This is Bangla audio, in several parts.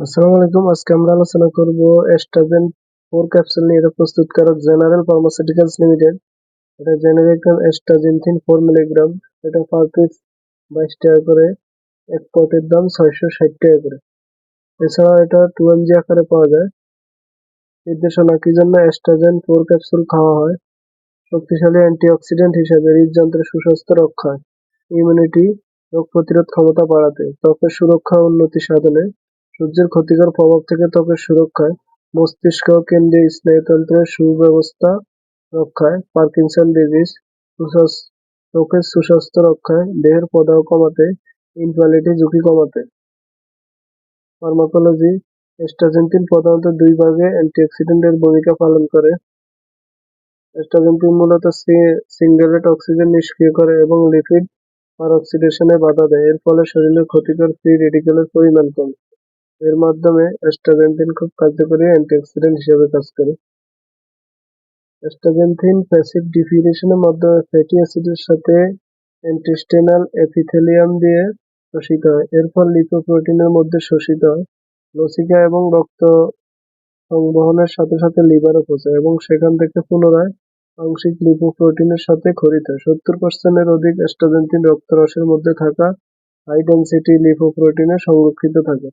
আসসালামু আলাইকুম। আজকে আমরা আলোচনা করব এস্টাজেন ফোর ক্যাপসুল নিয়ে। এটা প্রস্তুতকারক জেনারেল ফার্মাসিউটিক্যালস লিমিটেড এটা জেনারেটর এস্টাজেনথিন ফোর মিলিগ্রাম এটা পার পিস বাইশ টাকা করে। এক পটের দাম ছয়শো ষাট টাকা করে। এছাড়াও এটা টু এমজি আকারে পাওয়া যায়। নির্দেশনা কি জন্য এস্টাজেন ফোর ক্যাপসুল খাওয়া হয়? শক্তিশালী অ্যান্টিঅক্সিডেন্ট হিসেবে হৃদযন্ত্রের সুস্বাস্থ্য রক্ষায়। ইমিউনিটি রোগ প্রতিরোধ ক্ষমতা বাড়াতে। ত্বকের সুরক্ষা উন্নতি সাধনে। সূর্যের ক্ষতিকর প্রভাব থেকে ত্বকের সুরক্ষায় মস্তিষ্ক কেন্দ্রীয় স্নায়ুতন্ত্রের সুব্যবস্থা রক্ষায়, পার্কিনসন ডিজিজ ত্বকের সুস্বাস্থ্য রক্ষায়, দেহের প্রদাহ কমাতে, ইনফ্যালিটি ঝুঁকি কমাতে। ফার্মাকোলজি এস্টাজেন্টিন প্রধানত দুই ভাগে অ্যান্টিঅক্সিডেন্টের ভূমিকা পালন করে। এস্টাজেন্টিন মূলত সিঙ্গেলেট অক্সিজেন নিষ্ক্রিয় করে এবং লিপিড পারঅক্সিডেশনে বাধা দেয়। এর ফলে শরীরে ক্ষতিকর ফ্রি রেডিকেলের পরিমাণ কমে। এর মাধ্যমে অ্যাস্টাজেন্থিন খুব কার্যকরী অ্যান্টিঅক্সিডেন্ট হিসেবে কাজ করে। অ্যাস্টাজেন্থিন প্যাসিভ ডিফিউশনের মাধ্যমে ফ্যাটি অ্যাসিডের সাথে ইন্টেস্টিনাল এপিথেলিয়াম দিয়ে শোষিত হয়। এর ফল লিপোপ্রোটিনের মধ্যে শোষিত হয়। লসিকা এবং রক্ত সংবহনের সাথে সাথে লিভারে পৌঁছায় এবং সেখান থেকে পুনরায় আংশিক লিপোপ্রোটিনের সাথে খরিত হয়। সত্তর পার্সেন্টের অধিক অ্যাস্টাজেন্থিন রক্তরসের মধ্যে থাকা হাই ডেন্সিটি লিপোপ্রোটিনে সংরক্ষিত থাকে।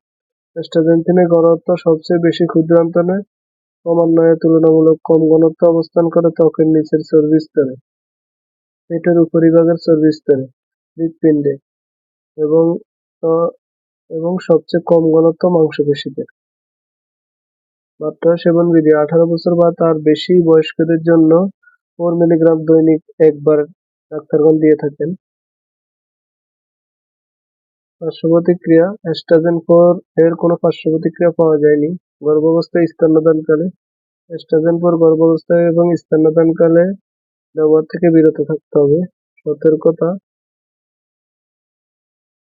স্টাজেন্থিনের ঘনত্ব সবচেয়ে বেশি ক্ষুদ্রান্তরে ক্রমান্বয়ে তুলনামূলক কম ঘনত্ব অবস্থান করে ত্বকের নিচের চর্বি স্তরে, পেটের উপরিভাগের চর্বি স্তরে, হৃৎপিণ্ডে, এবং এবং সবচেয়ে কম ঘনত্ব মাংসপেশিতে মাত্রা সেবন বিধি আঠারো বছর বা তার বেশি বয়স্কদের জন্য ফোর মিলিগ্রাম দৈনিক একবার ডাক্তারগণ দিয়ে থাকেন। পার্শ্বপ্রতিক্রিয়া এস্ট্রাজেন ফোর এর কোনো পার্শ্বপ্রতিক্রিয়া পাওয়া যায়নি। গর্ভাবস্থায় স্তন্যদানকালে এস্ট্রাজেন ফোর গর্ভাবস্থায় এবং স্তন্যদানকালে ব্যবহার থেকে বিরত থাকতে হবে। সতর্কতা।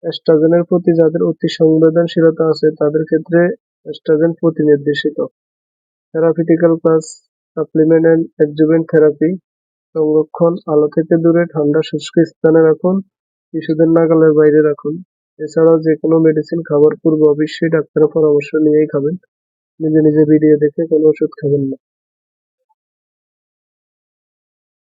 এস্ট্রাজেনের প্রতি যাদের অতি সংবেদনশীলতা আছে, তাদের ক্ষেত্রে এস্ট্রাজেন প্রতিনির্দেশিত therapeutical class supplement and adjuvant therapy সংরক্ষণ, আলো থেকে দূরে, ঠান্ডা, শুষ্ক স্থানে রাখুন, শিশুদের নাগালের বাইরে রাখুন। এছাড়াও যে কোনো মেডিসিন খাবার পূর্বে অবশ্যই ডাক্তারের পরামর্শ নিয়েই খাবেন। নিজে নিজে ভিডিও দেখে কোনো ওষুধ খাবেন না।